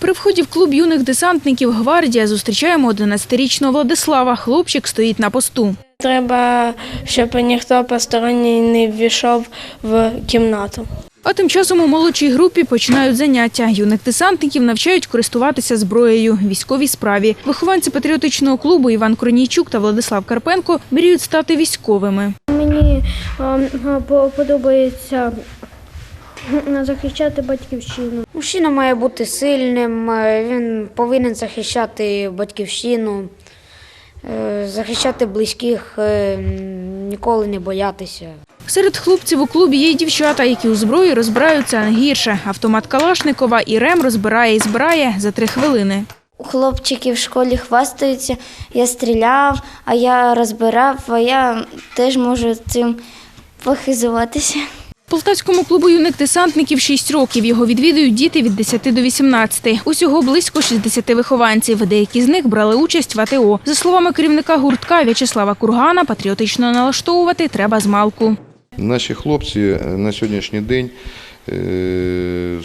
При вході в клуб юних десантників «Гвардія» зустрічаємо 11-річного Владислава. Хлопчик стоїть на посту. Треба, щоб ніхто посторонній не ввійшов в кімнату. А тим часом у молодшій групі починають заняття. Юних десантників навчають користуватися зброєю військовій справі. Вихованці патріотичного клубу Іван Корнійчук та Владислав Карпенко мріють стати військовими. Мені ем, по- подобається захищати батьківщину. Мужчина має бути сильним, е, він повинен захищати батьківщину, е, захищати близьких, е, ніколи не боятися. Серед хлопців у клубі є й дівчата, які у зброї розбираються гірше. Автомат Калашникова і Рем розбирає і збирає за три хвилини. Хлопчики в школі хвастаються, я стріляв, а я розбирав, а я теж можу цим похизуватися. Полтавському клубу юних десантників 6 років. Його відвідують діти від 10 до 18. Усього близько 60 вихованців. Деякі з них брали участь в АТО. За словами керівника гуртка В'ячеслава Кургана, патріотично налаштовувати треба з малку. Наші хлопці е, на сьогоднішній день е,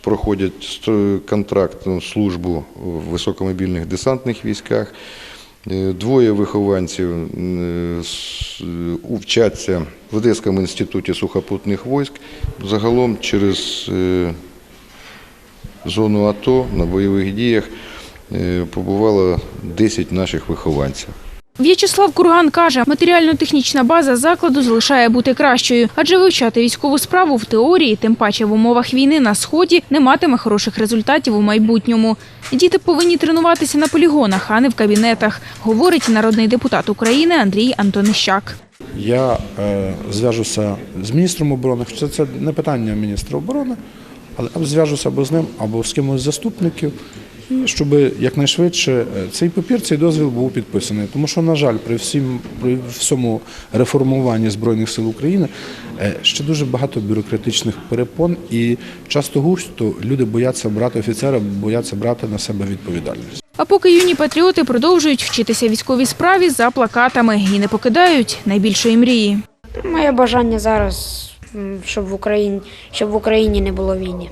проходять контрактну службу в високомобільних десантних військах. Е, Двоє вихованців е, е, вчаться в Одеському інституті сухопутних військ. Загалом через зону АТО на бойових діях побувало 10 наших вихованців. В'ячеслав Курган каже, матеріально-технічна база закладу залишає бути кращою, адже вивчати військову справу в теорії, тим паче в умовах війни на сході, не матиме хороших результатів у майбутньому. Діти повинні тренуватися на полігонах, а не в кабінетах, говорить народний депутат України Андрій Антонищак. Я е, зв'яжуся з міністром оборони, хоча це не питання міністра оборони, але або зв'яжуся або з ним, або з кимось заступників, і щоб якнайшвидше е, цей папір, цей дозвіл був підписаний. Тому що, на жаль, при всім при всьому реформуванні Збройних сил України е, ще дуже багато бюрократичних перепон, і часто густо люди бояться брати офіцера, бояться брати на себе відповідальність. А поки юні патріоти продовжують вчитися військовій справі за плакатами і не покидають найбільшої мрії. Моє бажання зараз, щоб в Україні, щоб в Україні не було війни.